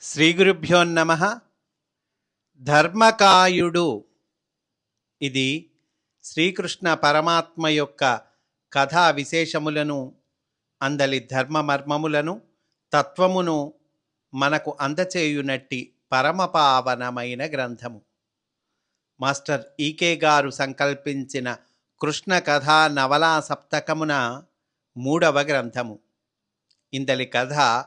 శ్రీ గురుభ్యో నమ. ధర్మకాయుడు. ఇది శ్రీకృష్ణ పరమాత్మ యొక్క కథా విశేషములను అందలి ధర్మమర్మములను తత్వమును మనకు అందచేయునట్టి పరమపావనమైన గ్రంథము. మాస్టర్ ఈకే గారు సంకల్పించిన కృష్ణ కథా నవలా సప్తకమున మూడవ గ్రంథము. ఇందలి కథ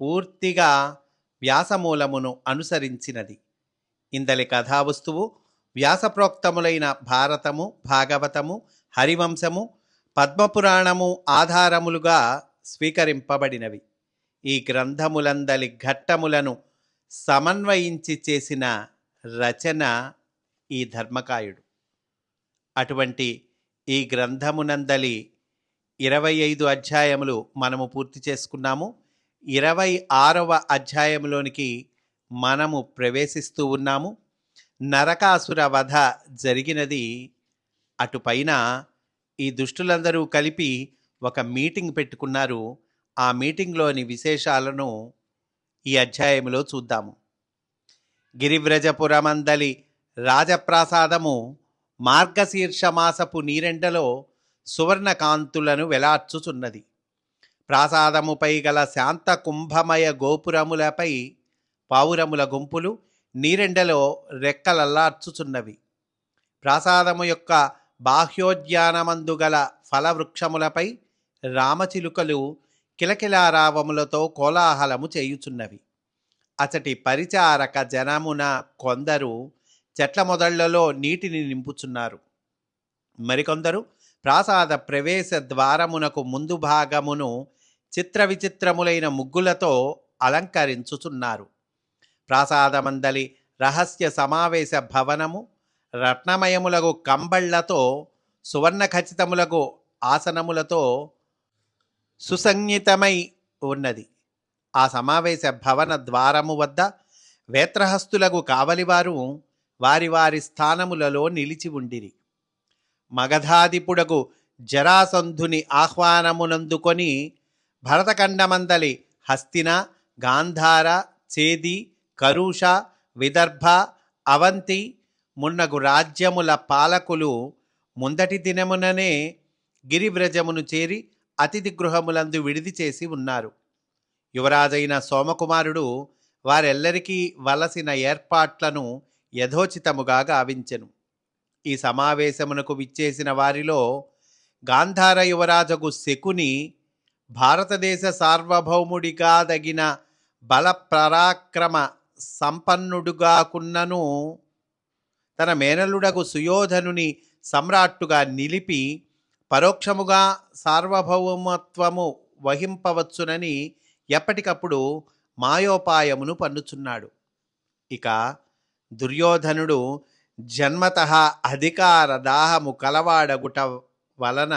పూర్తిగా వ్యాసమూలమును అనుసరించినది. ఇందలి కథావస్తువు వ్యాసప్రోక్తములైన భారతము భాగవతము హరివంశము పద్మపురాణము ఆధారములుగా స్వీకరింపబడినవి. ఈ గ్రంథములందలి ఘట్టములను సమన్వయించి చేసిన రచన ఈ ధర్మకాయుడు. అటువంటి ఈ గ్రంథమునందలి ఇరవై ఐదు అధ్యాయములు మనము పూర్తి చేసుకున్నాము. ఇరవై ఆరవ అధ్యాయంలోనికి మనము ప్రవేశిస్తూ ఉన్నాము. నరకాసుర వధ జరిగినది అటుపైన ఈ దుష్టులందరూ కలిపి ఒక మీటింగ్ పెట్టుకున్నారు. ఆ మీటింగ్లోని విశేషాలను ఈ అధ్యాయంలో చూద్దాము. గిరివ్రజపురమందలి రాజప్రాసాదము మార్గశీర్ష మాసపు నీరెండలో సువర్ణకాంతులను వెలార్చుచున్నది. ప్రాసాదముపై గల శాంత కుంభమయ గోపురములపై పావురముల గుంపులు నీరెండలో రెక్కలల్లార్చుచున్నవి ప్రాసాదము యొక్క బాహ్యోద్యానమందు గల ఫలవృక్షములపై రామచిలుకలు కిలకిలారావములతో కోలాహలము చేయుచున్నవి. అచటి పరిచారక జనమున కొందరు చెట్ల మొదళ్ళలో నీటిని నింపుచున్నారు. మరికొందరు ప్రాసాద ప్రవేశ ద్వారమునకు ముందు భాగమును చిత్ర విచిత్రములైన ముగ్గులతో అలంకరించుచున్నారు. ప్రాసాదమందలి రహస్య సమావేశ భవనము రత్నమయములకు కంబళ్ళతో సువర్ణ ఖచ్చితములకు ఆసనములతో సుసంగితమై ఉన్నది. ఆ సమావేశ భవన ద్వారము వద్ద వేత్రహస్తులకు కావలివారు వారి వారి స్థానములలో నిలిచి ఉండిరి. మగధాధిపుడకు జరాసంధుని ఆహ్వానమునందుకొని భరతఖండమందలి హస్తిన గాంధార చేది కరుష విదర్భ అవంతి మున్నగు రాజ్యముల పాలకులు ముందటి దినముననే గిరివ్రజమును చేరి అతిథి గృహములందు విడిది చేసి ఉన్నారు. యువరాజైన సోమకుమారుడు వారెల్లరికీ వలసిన ఏర్పాట్లను యథోచితముగా గావించెను. ఈ సమావేశమునకు విచ్చేసిన వారిలో గాంధార యువరాజగు శకుని భారతదేశ సార్వభౌముడిగా దగిన బల పరాక్రమ సంపన్నుడుగాకున్నను తన మేనలుడకు సుయోధనుని సమ్రాట్టుగా నిలిపి పరోక్షముగా సార్వభౌమత్వము వహింపవచ్చునని ఎప్పటికప్పుడు మాయోపాయమును పన్నుచున్నాడు. ఇక దుర్యోధనుడు జన్మత అధికార దాహము కలవాడగుట వలన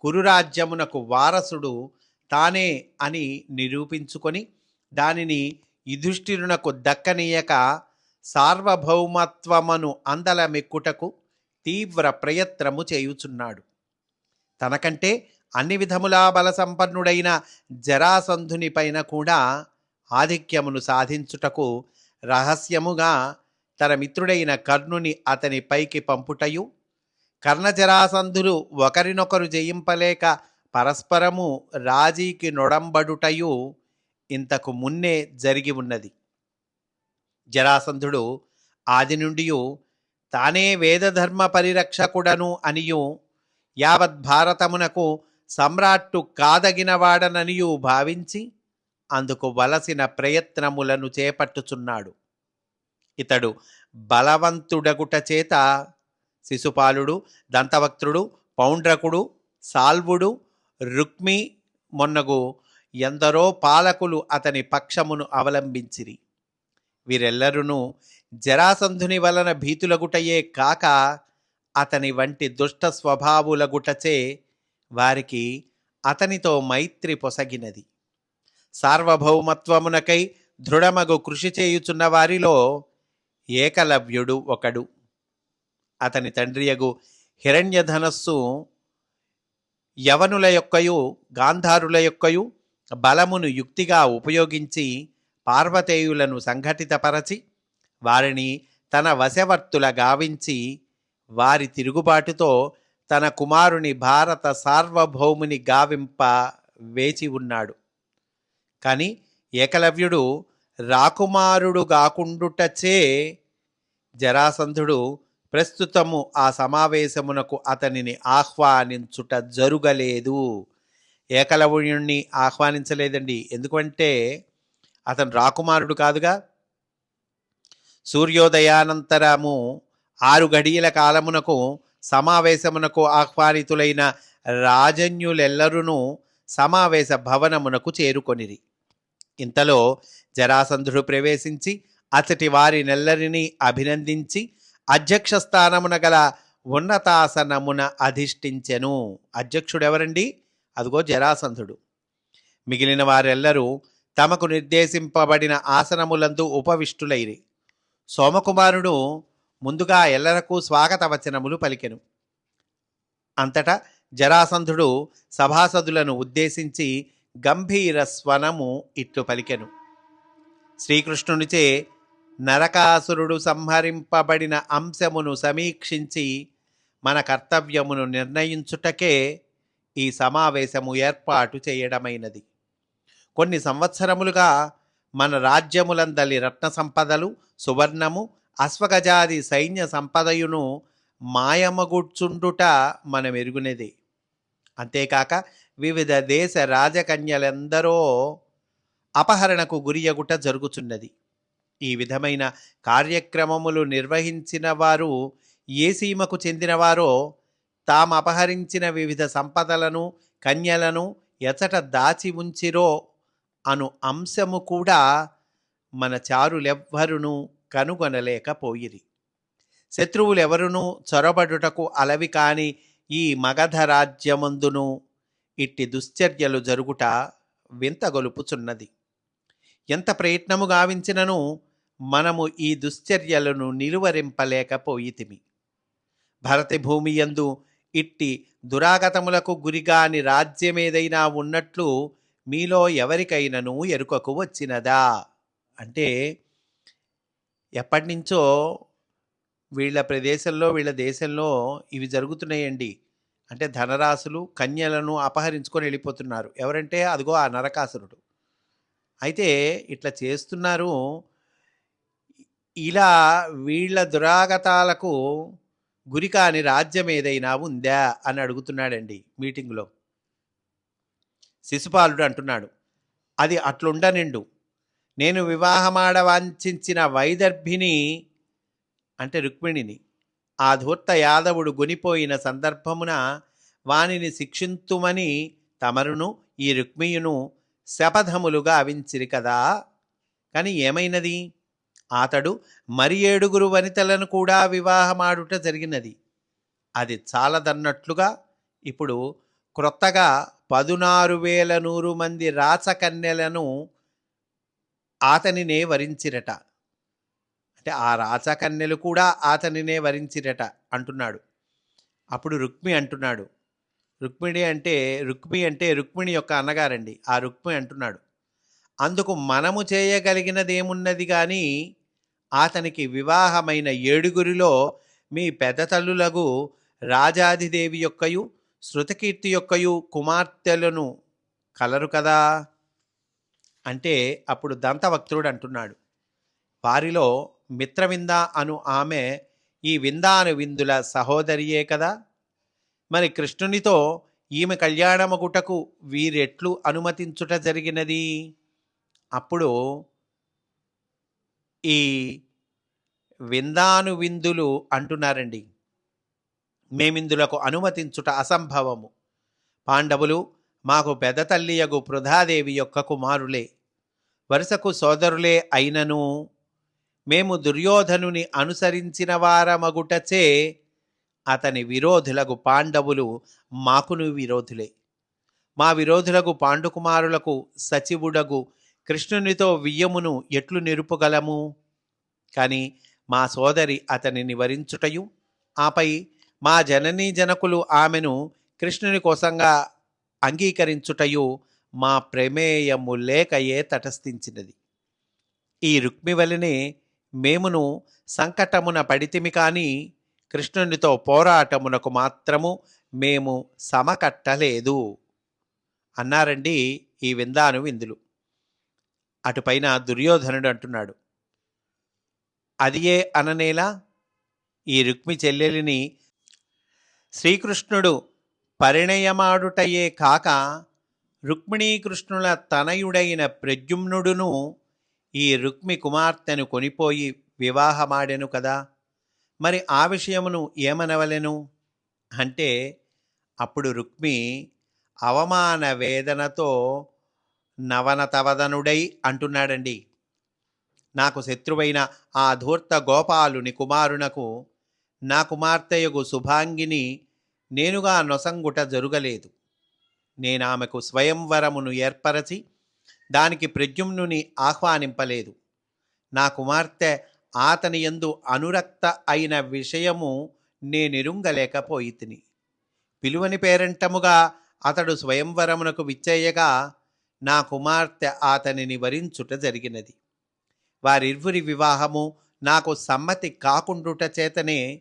కురురాజ్యమునకు వారసుడు తానే అని నిరూపించుకొని దానిని యుధిష్ఠిరునకు దక్కనీయక సార్వభౌమత్వమును అందలమెక్కుటకు తీవ్ర ప్రయత్నము చేయుచున్నాడు. తనకంటే అన్ని విధములా బలసంపన్నుడైన జరాసంధునిపైన జరాసంధుని పైన కూడా ఆధిక్యమును సాధించుటకు రహస్యముగా తన మిత్రుడైన కర్ణుని అతని పైకి పంపుటయు కర్ణజరాసంధులు ఒకరినొకరు జయింపలేక పరస్పరము రాజీకి నొడంబడుటయు ఇంతకు మున్నే జరిగి ఉన్నది. జరాసంధుడు ఆది నుండి తానే వేదధర్మ పరిరక్షకుడను అనియు యావత్ భారతమునకు సమ్రాట్టు కాదగినవాడననియు భావించి అందుకు వలసిన ప్రయత్నములను చేపట్టుచున్నాడు. ఇతడు బలవంతుడగుట చేత శిశుపాలుడు దంతవక్త్రుడు పౌండ్రకుడు సాల్వుడు రుక్మి మొన్నగు ఎందరో పాలకులు అతని పక్షమును అవలంబించిరి. వీరెల్లరూ జరాసంధుని వలన భీతులగుటయే కాక అతని వంటి దుష్ట స్వభావులగుటచే వారికి అతనితో మైత్రి పొసగినది. సార్వభౌమత్వమునకై దృఢమగు కృషి చేయుచున్న వారిలో ఏకలవ్యుడు ఒకడు. అతని తండ్రియగు హిరణ్యధనస్సు యవనుల యొక్కయు గాంధారుల యొక్కయు బలమును యుక్తిగా ఉపయోగించి పార్వతేయులను సంఘటితపరచి వారిని తన వశవర్తుల గావించి వారి తిరుగుబాటుతో తన కుమారుని భారత సార్వభౌముని గావింప వేచి ఉన్నాడు. కానీ ఏకలవ్యుడు రాకుమారుడు గాకుండుటచే జరాసంధుడు ప్రస్తుతము ఆ సమావేశమునకు అతనిని ఆహ్వానించుట జరుగలేదు. ఏకలవణ్యుణ్ణి ఆహ్వానించలేదండి. ఎందుకంటే అతను రాకుమారుడు కాదుగా. సూర్యోదయానంతరము ఆరు గడియల కాలమునకు సమావేశమునకు ఆహ్వానితులైన రాజన్యులెల్లరును సమావేశ భవనమునకు చేరుకొనిరి. ఇంతలో జరాసంధుడు ప్రవేశించి అతటి వారి నెల్లరిని అభినందించి అధ్యక్ష స్థానమున గల ఉన్నతాసనమున అధిష్ఠించెను. అధ్యక్షుడెవరండి? అదిగో జరాసంధుడు. మిగిలిన వారెల్లరూ తమకు నిర్దేశింపబడిన ఆసనములందు ఉపవిష్టులైరి. సోమకుమారుడు ముందుగా ఎల్లరకు స్వాగత వచనములు పలికెను. అంతటా జరాసంధుడు సభాసదులను ఉద్దేశించి గంభీర స్వనము ఇట్లు పలికెను. శ్రీకృష్ణునిచే నరకాసురుడు సంహరింపబడిన అంశమును సమీక్షించి మన కర్తవ్యమును నిర్ణయించుటకే ఈ సమావేశము ఏర్పాటు చేయడమైనది. కొన్ని సంవత్సరములుగా మన రాజ్యములందలి రత్న సంపదలు సువర్ణము అశ్వగజాది సైన్య సంపదయును మాయమగుడ్చుండుట మన మెరుగునేదే అంతేకాక వివిధ దేశ రాజకన్యలెందరో అపహరణకు గురియగుట జరుగుచున్నది. ఈ విధమైన కార్యక్రమములు నిర్వహించిన వారు ఏ సీమకు చెందినవారో తాము అపహరించిన వివిధ సంపదలను కన్యలను ఎచట దాచి ఉంచిరో అను అంశము కూడా మన చారులెవ్వరును కనుగొనలేకపోయిరి. శత్రువులెవరునూ చొరబడుటకు అలవి కాని ఈ మగధ రాజ్యమందును ఇట్టి దుశ్చర్యలు జరుగుట వింతగొలుపుచున్నది ఎంత ప్రయత్నము గావించినను మనము ఈ దుశ్చర్యలను నిలువరింపలేకపోయితిమి. భరతి భూమి యందు ఇట్టి దురాగతములకు గురిగాని రాజ్యమేదైనా ఉన్నట్లు మీలో ఎవరికైనను ఎరుకకు వచ్చినదా? అంటే ఎప్పటినుంచో వీళ్ళ ప్రదేశంలో వీళ్ళ దేశంలో ఇవి జరుగుతున్నాయండి. అంటే ధనరాశులు కన్యలను అపహరించుకొని వెళ్ళిపోతున్నారు. ఎవరంటే అదిగో ఆ నరకాసురుడు. అయితే ఇట్లా చేస్తున్నారు ఇలా వీళ్ళ దురాగతాలకు గురి కాని రాజ్యం ఏదైనా ఉందా అని అడుగుతున్నాడండి మీటింగ్లో. శిశుపాలుడు అంటున్నాడు అది అట్లుండనిండు. నేను వివాహమాడవాంఛించిన వైదర్భిని అంటే రుక్మిణిని ఆ ధూర్త యాదవుడు గొనిపోయిన సందర్భమున వానిని శిక్షింతుమని తమరును ఈ రుక్మియును శపథములుగా అవించిరి కదా. కానీ ఏమైనది? అతడు మరి ఏడుగురు వనితలను కూడా వివాహమాడుట జరిగినది. అది చాలదన్నట్లుగా ఇప్పుడు క్రొత్తగా పదునారు వేల నూరు మంది రాచకన్యలను అతనినే వరించిరట. అంటే ఆ రాచకన్యలు కూడా అతనినే వరించిరట అంటున్నాడు. అప్పుడు రుక్మి అంటున్నాడు. రుక్మిణి అంటే రుక్మి అంటే రుక్మిణి యొక్క అన్నగారండి. ఆ రుక్మి అంటున్నాడు. అందుకు మనము చేయగలిగినదేమున్నది కానీ అతనికి వివాహమైన ఏడుగురిలో మీ పెద్ద తల్లులకు రాజాధిదేవి యొక్కయు శృతకీర్తి యొక్కయు కుమార్తెలను కలరు కదా? అంటే అప్పుడు దంతవక్త్రుడు అంటున్నాడు. వారిలో మిత్రవింద అను ఆమె ఈ విందాను విందుల సహోదరియే కదా? మరి కృష్ణునితో ఈమె కళ్యాణమగుటకు వీరెట్లు అనుమతించుట జరిగినది? అప్పుడు ఈ విందాను విందులు అంటున్నారండి. మేమిందులకు అనుమతించుట అసంభవము. పాండవులు మాకు పెద్ద తల్లియగు పృథాదేవి యొక్క కుమారులే. వరుసకు సోదరులే అయినను మేము దుర్యోధనుని అనుసరించిన వారమగుటచే అతని విరోధులకు పాండవులు మాకును విరోధులే. మా విరోధులకు పాండుకుమారులకు సచివుడగు కృష్ణునితో వియ్యమును ఎట్లు నిరుపగలము కానీ మా సోదరి అతనిని వరించుటయు? ఆపై మా జననీ జనకులు ఆమెను కృష్ణుని కోసంగా అంగీకరించుటయు మా ప్రమేయము లేకయే తటస్థించినది. ఈ రుక్మి వలనే మేమును సంకటమున పడితిమి కానీ కృష్ణునితో పోరాటమునకు మాత్రము మేము సమకట్టలేదు. అన్నారండి ఈ విందాను విందులు. అటుపైన దుర్యోధనుడు అంటున్నాడు. అది ఏ అననేలా? ఈ రుక్మి చెల్లెలిని శ్రీకృష్ణుడు పరిణయమాడుటయే కాక రుక్మిణీకృష్ణుల తనయుడైన ప్రద్యుమ్నుడును ఈ రుక్మి కుమార్తెను కొనిపోయి వివాహమాడెను కదా. మరి ఆ విషయమును ఏమనవలెను? అంటే అప్పుడు రుక్మి అవమాన వేదనతో నవనతవదనుడై అంటున్నాడండి. నాకు శత్రువైన ఆ ధూర్త గోపాలుని కుమారునకు నా కుమార్తెయగు శుభాంగిని నేనుగా నొసంగుట జరుగలేదు. నేనామెకు స్వయంవరమును ఏర్పరచి దానికి ప్రద్యుమ్నుని ఆహ్వానింపలేదు. నా కుమార్తె ఆతని ఎందు అనురక్త అయిన విషయము నేనిరుంగలేకపోయితిని. పిలువని పేరంటముగా అతడు స్వయంవరమునకు విచ్చేయగా నా కుమార్తె అతనిని వరించుట జరిగినది. వారిరువురి వివాహము నాకు సమ్మతి కాకుండుట చేతనే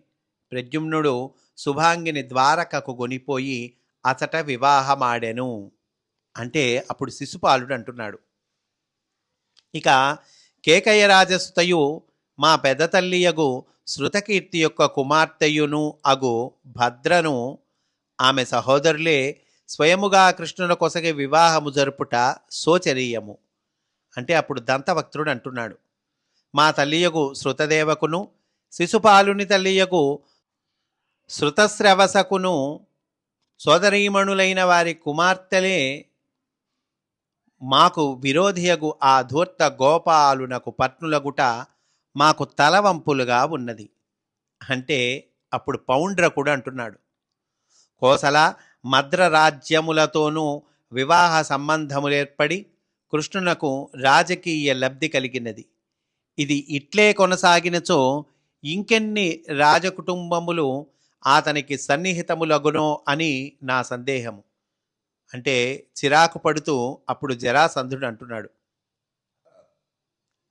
ప్రద్యుమ్నుడు శుభాంగిని ద్వారకకు గొనిపోయి అతట వివాహమాడెను. అంటే అప్పుడు శిశుపాలుడు అంటున్నాడు ఇక కేకయ్య రాజసుతయు మా పెద్ద తల్లియగు శృతకీర్తి యొక్క కుమార్తెయును అగు భద్రను ఆమె సహోదరులే స్వయముగా కృష్ణుల కొసగే వివాహము జరుపుట శోచనీయము. అంటే అప్పుడు దంతవక్తుడు అంటున్నాడు మా తల్లియగు శృతదేవకును శిశుపాలుని తల్లియగు శృతశ్రవసకును సోదరీమణులైన వారి కుమార్తెలే మాకు విరోధియగు ఆ ధూర్త గోపాలునకు పట్నులగుట మాకు తలవంపులుగా ఉన్నది. అంటే అప్పుడు పౌండ్రకుడు అంటున్నాడు కోసల మద్ర రాజ్యములతోనూ వివాహ సంబంధములేర్పడి కృష్ణునకు రాజకీయ లబ్ధి కలిగినది. ఇది ఇట్లే కొనసాగినచో ఇంకెన్ని రాజకుటుంబములు అతనికి సన్నిహితములగునో అని నా సందేహము. అంటే చిరాకు పడుతూ అప్పుడు జరాసంధుడు అంటున్నాడు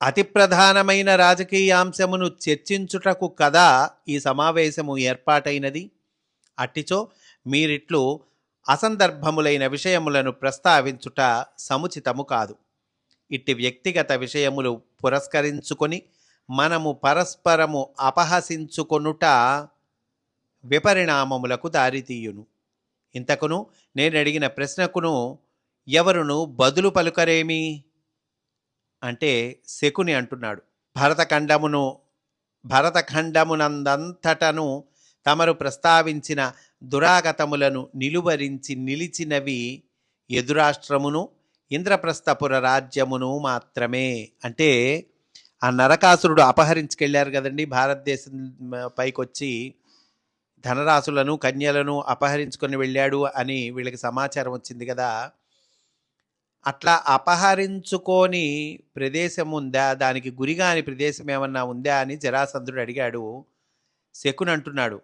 అతి ప్రధానమైన రాజకీయాంశమును చర్చించుటకు కదా ఈ సమావేశము ఏర్పాటైనది? అట్టిచో మీరిట్లు అసందర్భములైన విషయములను ప్రస్తావించుట సముచితము కాదు. ఇట్టి వ్యక్తిగత విషయములు పురస్కరించుకొని మనము పరస్పరము అపహసించుకొనుట విపరిణామములకు దారితీయును. ఇంతకును నేను అడిగిన ప్రశ్నకును ఎవరును బదులు పలుకరేమి? అంటే శకుని అంటున్నాడు. భరతఖండమును భరతఖండమునందంతటను తమరు ప్రస్తావించిన దురాగతములను నిలువరించి నిలిచినవి ఎదురాష్ట్రమును ఇంద్రప్రస్థపుర రాజ్యమును మాత్రమే. అంటే ఆ నరకాసురుడు అపహరించుకెళ్ళారు కదండి. భారతదేశం పైకొచ్చి ధనరాశులను కన్యలను అపహరించుకొని వెళ్ళాడు అని వీళ్ళకి సమాచారం వచ్చింది కదా. అట్లా అపహరించుకొని ప్రదేశం ఉందా? దానికి గురిగాని ప్రదేశం ఏమన్నా ఉందా అని జరాసంధుడు అడిగాడు. శకునంటున్నాడు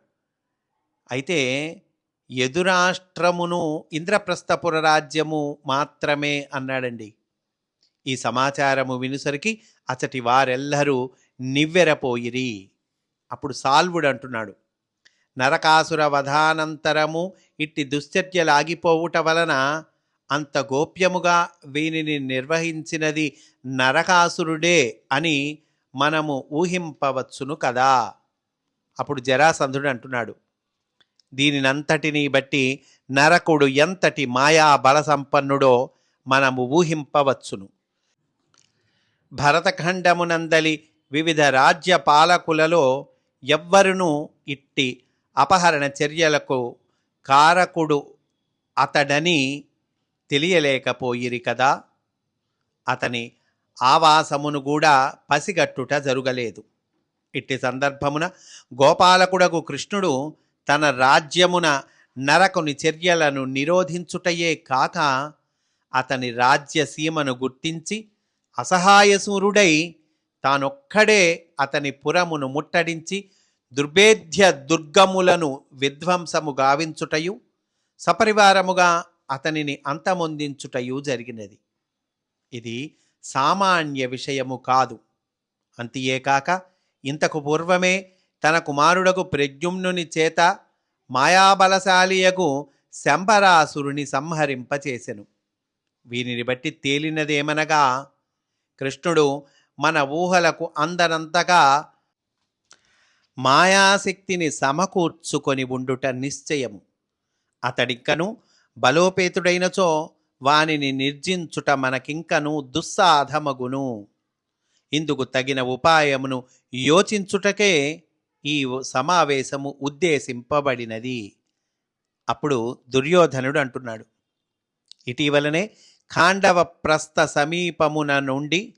అయితే ఎదురాష్ట్రమును ఇంద్రప్రస్థపుర రాజ్యము మాత్రమే అన్నాడండి. ఈ సమాచారము వినుసరికి అచటి వారెల్లరూ నివ్వెరపోయిరి. అప్పుడు సాల్వుడు అంటున్నాడు నరకాసుర వధానంతరము ఇట్టి దుశ్చర్యలాగిపోవుట వలన అంత గోప్యముగా వీనిని నిర్వహించినది నరకాసురుడే అని మనము ఊహింపవచ్చును కదా. అప్పుడు జరాసంధుడు అంటున్నాడు దీనినంతటిని బట్టి నరకుడు ఎంతటి మాయా బల సంపన్నుడో మనము ఊహింపవచ్చును. భరతఖండమునందలి వివిధ రాజ్య పాలకులలో ఎవ్వరునూ ఇట్టి అపహరణ చర్యలకు కారకుడు అతడని తెలియలేకపోయిరి కదా అతని ఆవాసమును కూడా పసిగట్టుట జరుగలేదు. ఇట్టి సందర్భమున గోపాలకుడకు కృష్ణుడు తన రాజ్యమున నరకుని చర్యలను నిరోధించుటయే కాక అతని రాజ్య సీమను గుర్తించి అసహాయసూరుడై తానొక్కడే అతని పురమును ముట్టడించి దుర్భేద్య దుర్గములను విధ్వంసము గావించుటయు సపరివారముగా అతనిని అంతమొందించుటయు జరిగినది. ఇది సామాన్య విషయము కాదు. అంతియేకాక ఇంతకు పూర్వమే తన కుమారుడకు ప్రజ్ఞుమ్నుని చేత మాయాబలశాలియగు శంబరాసురుని సంహరింపచేసెను. వీనిని బట్టి తేలినదేమనగా కృష్ణుడు మన ఊహలకు అందనంతగా మాయాశక్తిని సమకూర్చుకొని ఉండుట నిశ్చయము. అతడిక్కను బలోపేతుడైనచో వానిని నిర్జించుట మనకింకను దుస్సాధమగును. ఇందుకు తగిన ఉపాయమును యోచించుటకే ఈ సమావేశము ఉద్దేశింపబడినది. అప్పుడు దుర్యోధనుడు అంటున్నాడు ఇటీవలనే ఖాండవ ప్రస్థ సమీపమున నుండి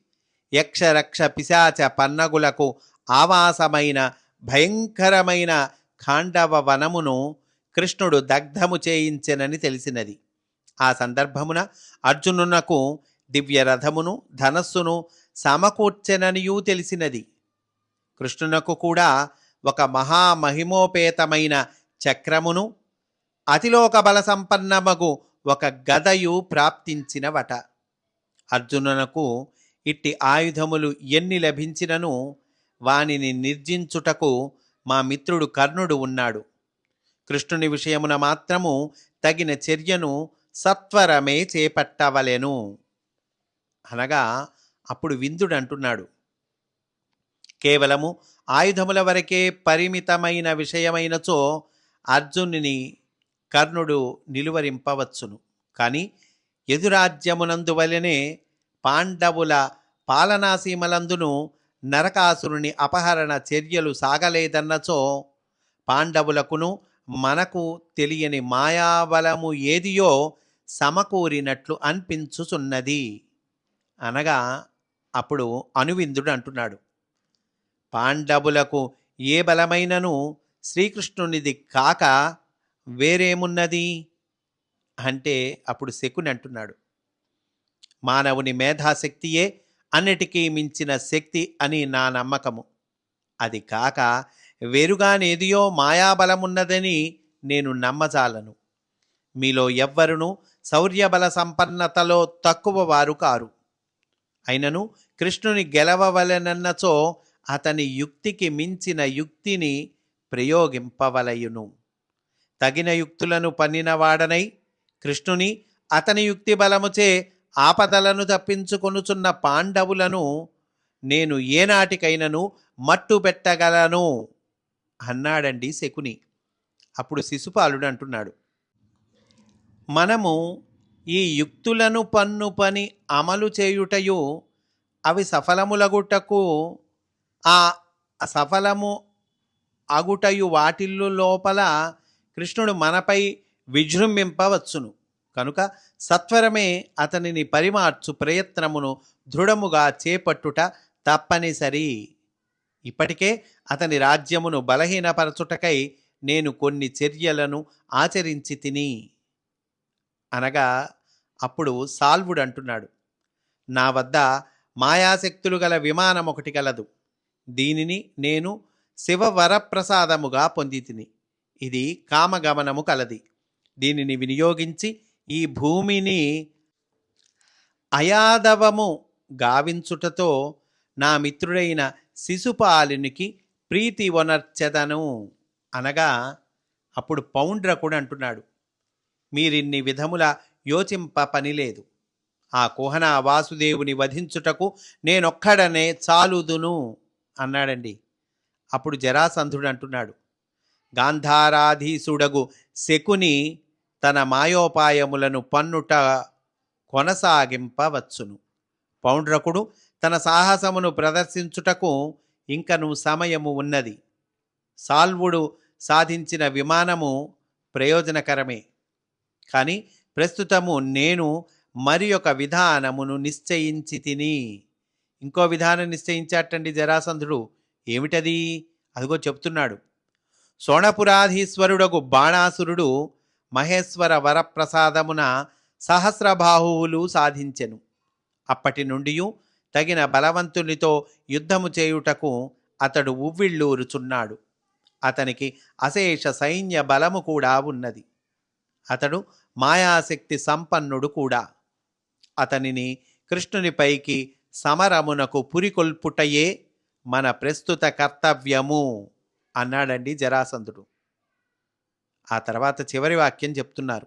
యక్షరక్ష పిశాచ పన్నగులకు ఆవాసమైన భయంకరమైన ఖాండవ వనమును కృష్ణుడు దగ్ధము చేయించెనని తెలిసినది. ఆ సందర్భమున అర్జునునకు దివ్య రథమును ధనస్సును సమకూర్చెననియూ తెలిసినది. కృష్ణునకు కూడా ఒక మహామహిమోపేతమైన చక్రమును అతిలోక బల సంపన్నమగు ఒక గదయు ప్రాప్తించినవట. అర్జునునకు ఇట్టి ఆయుధములు ఎన్ని లభించినను వానిని నిర్జించుటకు మా మిత్రుడు కర్ణుడు ఉన్నాడు. కృష్ణుని విషయమున మాత్రము తగిన చర్యను సత్వరమే చేపట్టవలెను. అనగా అప్పుడు విందుడు అంటున్నాడు కేవలము ఆయుధముల వరకే పరిమితమైన విషయమైనచో అర్జునుని కర్ణుడు నిలువరింపవచ్చును. కానీ ఎదురాజ్యమునందు వలనే పాండవుల పాలనాసీమలందును నరకాసురుని అపహరణ చర్యలు సాగలేదన్నచో పాండవులకును మనకు తెలియని మాయాబలము ఏదియో సమకూరినట్లు అనిపించుచున్నది. అనగా అప్పుడు అనువిందుడు అంటున్నాడు. పాండవులకు ఏ బలమైనను శ్రీకృష్ణునిది కాక వేరేమున్నది? అంటే అప్పుడు శకుని అంటున్నాడు. మానవుని మేధాశక్తియే అన్నిటికీ మించిన శక్తి అని నా నమ్మకము. అది కాక వేరుగానేదియో మాయాబలమున్నదని నేను నమ్మజాలను. మీలో ఎవ్వరును శౌర్యబల సంపన్నతలో తక్కువ వారు కారు. అయినను కృష్ణుని గెలవవలెనన్నచో అతని యుక్తికి మించిన యుక్తిని ప్రయోగింపవలయును. తగిన యుక్తులను పన్నినవాడనై కృష్ణుని అతని యుక్తి బలముచే ఆపదలను తప్పించుకొనుచున్న పాండవులను నేను ఏనాటికైనను మట్టు పెట్టగలను అన్నాడండి శకుని. అప్పుడు శిశుపాలుడు అంటున్నాడు మనము ఈ యుక్తులను పన్ను పని అమలు చేయుటయు అవి సఫలములగుటకు ఆ సఫలము అగుటయు వాటిల్లు లోపల కృష్ణుడు మనపై విజృంభింపవచ్చును. కనుక సత్వరమే అతనిని పరిమార్చు ప్రయత్నమును దృఢముగా చేపట్టుట తప్పనిసరి. ఇప్పటికే అతని రాజ్యమును బలహీనపరచుటకై నేను కొన్ని చర్యలను ఆచరించి తిని. అనగా అప్పుడు సాల్వుడు అంటున్నాడు నా వద్ద మాయాశక్తులు గల విమానం ఒకటి కలదు దీనిని నేను శివవరప్రసాదముగా పొందితిని. ఇది కామగమనము కలది. దీనిని వినియోగించి ఈ భూమిని అయాదవము గావించుటతో నా మిత్రుడైన శిశుపాలునికి ప్రీతి వనర్చదను అనగా అప్పుడు పౌండ్రకుడు అంటున్నాడు మీరిన్ని విధముల యోచింప పనిలేదు ఆ కుహన వాసుదేవుని వధించుటకు నేనొక్కడనే చాలుదును. అన్నాడండి. అప్పుడు జరాసంధుడు అంటున్నాడు గాంధారాధీసుడగు శకుని తన మాయోపాయములను పన్నుట కొనసాగింపవచ్చును. పౌండ్రకుడు తన సాహసమును ప్రదర్శించుటకు ఇంకను సమయము ఉన్నది. సాల్వుడు సాధించిన విమానము ప్రయోజనకరమే. కానీ ప్రస్తుతము నేను మరి ఒక విధానమును నిశ్చయించి తిని ఇంకో విధానం నిశ్చయించాటండి జరాసంధుడు. ఏమిటది? అదిగో చెప్తున్నాడు. సోణపురాధీశ్వరుడగు బాణాసురుడు మహేశ్వర వరప్రసాదమున సహస్రబాహువులు సాధించెను. అప్పటి నుండి తగిన బలవంతునితో యుద్ధము చేయుటకు అతడు ఉవ్విళ్ళూరుచున్నాడు. అతనికి అశేష సైన్య బలము కూడా ఉన్నది. అతడు మాయాశక్తి సంపన్నుడు కూడా. అతనిని కృష్ణునిపైకి సమరమునకు పురికొల్పుటయే మన ప్రస్తుత కర్తవ్యము అన్నాడండి జరాసంధుడు. ఆ తర్వాత చివరి వాక్యం చెప్తున్నారు.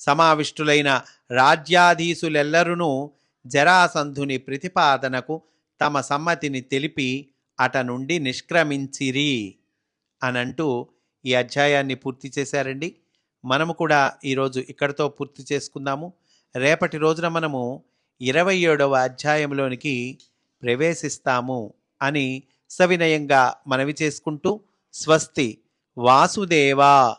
సమావిష్టులైన రాజ్యాధీశులెల్లరూ జరాసంధుని ప్రతిపాదనకు తమ సమ్మతిని తెలిపి అట నుండి నిష్క్రమించిరి అనంటూ ఈ అధ్యాయాన్ని పూర్తి చేశారండి. మనము కూడా ఈరోజు ఇక్కడితో పూర్తి చేసుకుందాము. రేపటి రోజున మనము ఇరవై ఏడవ అధ్యాయంలోనికి ప్రవేశిస్తాము అని సవినయంగా మనవి చేసుకుంటూ స్వస్తి వాసుదేవా.